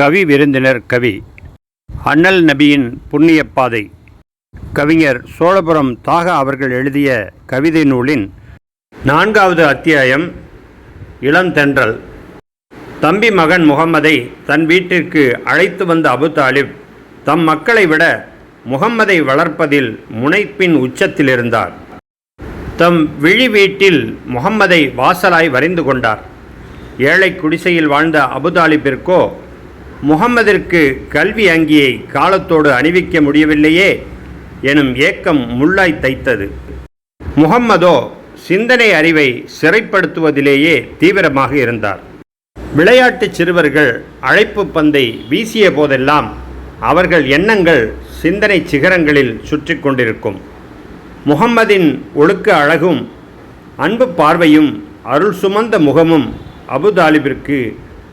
கவி விருந்தினர் கவி. அண்ணல் நபியின் புண்ணிய பாதை. கவிஞர் சோழபுரம் தாகா அவர்கள் எழுதிய கவிதை நூலின் நான்காவது அத்தியாயம் இளந்தென்றல் தம்பி மகன் முகம்மதை தன் வீட்டிற்கு அழைத்து வந்த அபு தாலிப் தம் மக்களை விட முகம்மதை வளர்ப்பதில் முனைப்பின் உச்சத்தில் இருந்தார் தம் விழி வீட்டில் முகம்மதை வாசலாய் வரைந்து கொண்டார். ஏழை குடிசையில் வாழ்ந்த அபுதாலிபிற்கோ முகம்மதிற்கு கல்வி அங்கியை காலத்தோடு அணிவிக்க முடியவில்லையே எனும் ஏக்கம் முள்ளாய் தைத்தது. முகம்மதோ சிந்தனை அறிவை சிறைப்படுத்துவதிலேயே தீவிரமாக இருந்தார். விளையாட்டு சிறுவர்கள் அழைப்பு பந்தை வீசிய போதெல்லாம் அவர்கள் எண்ணங்கள் சிந்தனை சிகரங்களில் சுற்றி கொண்டிருக்கும். முகம்மதின் ஒழுக்க அழகும் அன்பு பார்வையும் அருள் சுமந்த முகமும் அபுதாலிபிற்கு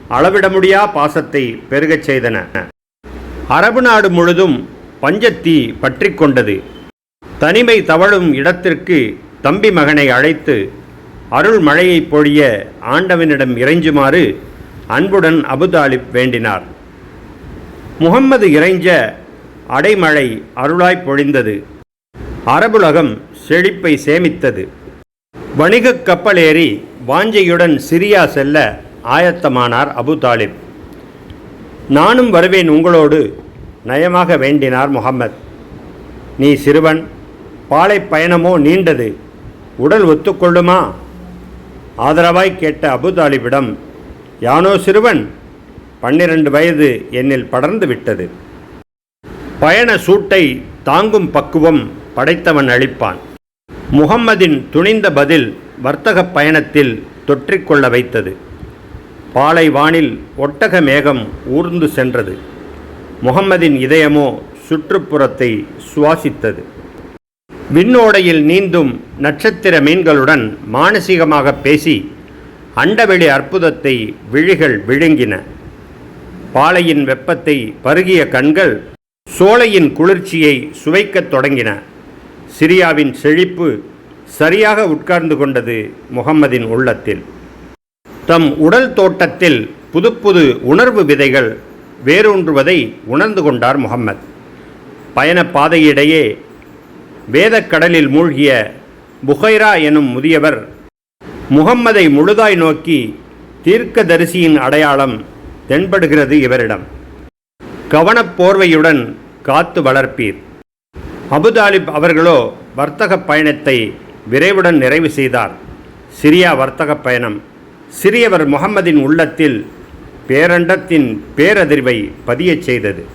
அளவிட முடியா பாசத்தை பெருகச் செய்தன. அரபு நாடு முழுதும் பஞ்சத்தீ பற்றி கொண்டது. தனிமை தவழும் இடத்திற்கு தம்பி மகனை அழைத்து அருள் மழையை பொழிய ஆண்டவனிடம் இறைஞ்சுமாறு அன்புடன் அபுதாலிப் வேண்டினார். முகம்மது இறைஞ்ச அடைமழை அருளாய் பொழிந்தது. அரபுலகம் செழிப்பை சேமித்தது. வணிகக் கப்பலேறி வாஞ்சையுடன் சிரியா செல்ல ஆயத்தமானார் அபு தாலிப். நானும் வருவேன் உங்களோடு நயமாக வேண்டினார் முகம்மத் நீ சிறுவன் பாலை பயணமோ நீண்டது உடல் ஒத்துக்கொள்ளுமா ஆதரவாய் கேட்ட அபு தாலிபிடம் யானோ சிறுவன் பன்னிரண்டு வயது என்னில் படர்ந்து விட்டது. பயண சூட்டை தாங்கும் பக்குவம் படைத்தவன் அளிப்பான். முகம்மதின் துணிந்த பதில் வர்த்தகப் பயணத்தில் தொற்றிக்கொள்ள வைத்தது. பாலை வானில் ஒட்டக மேகம் ஊர்ந்து சென்றது. முகம்மதின் இதயமோ சுற்றுப்புறத்தை சுவாசித்தது. விண்ணோடையில் நீந்தும் நட்சத்திர மீன்களுடன் மானசீகமாக பேசி அண்டவெளி அற்புதத்தை விழிகள் விழுங்கின. பாலையின் வெப்பத்தை பருகிய கண்கள் சோலையின் குளிர்ச்சியை சுவைக்கத் தொடங்கின. சிரியாவின் செழிப்பு சரியாக உட்கார்ந்து கொண்டது முகம்மதின் உள்ளத்தில். தம் உடல் தோட்டத்தில் புதுப்புது உணர்வு விதைகள் வேரூன்றுவதை உணர்ந்து கொண்டார் முகம்மது. பயணப்பாதையிடையே வேதக்கடலில் மூழ்கிய புகைரா எனும் முதியவர் முகம்மதை முழுதாய் நோக்கி தீர்க்கதரிசியின் அடையாளம் தென்படுகிறது இவரிடம். கவனப்போர்வையுடன் காத்து வளர்ப்பீர். அபுதாலிப் அவர்களோ வர்த்தக பயணத்தை விரைவுடன் நிறைவு செய்தார். சிரியா வர்த்தகப் பயணம். சிறியவர் முகம்மதின் உள்ளத்தில் பேரண்டத்தின் பேரதிர்வை பதியச் செய்தது.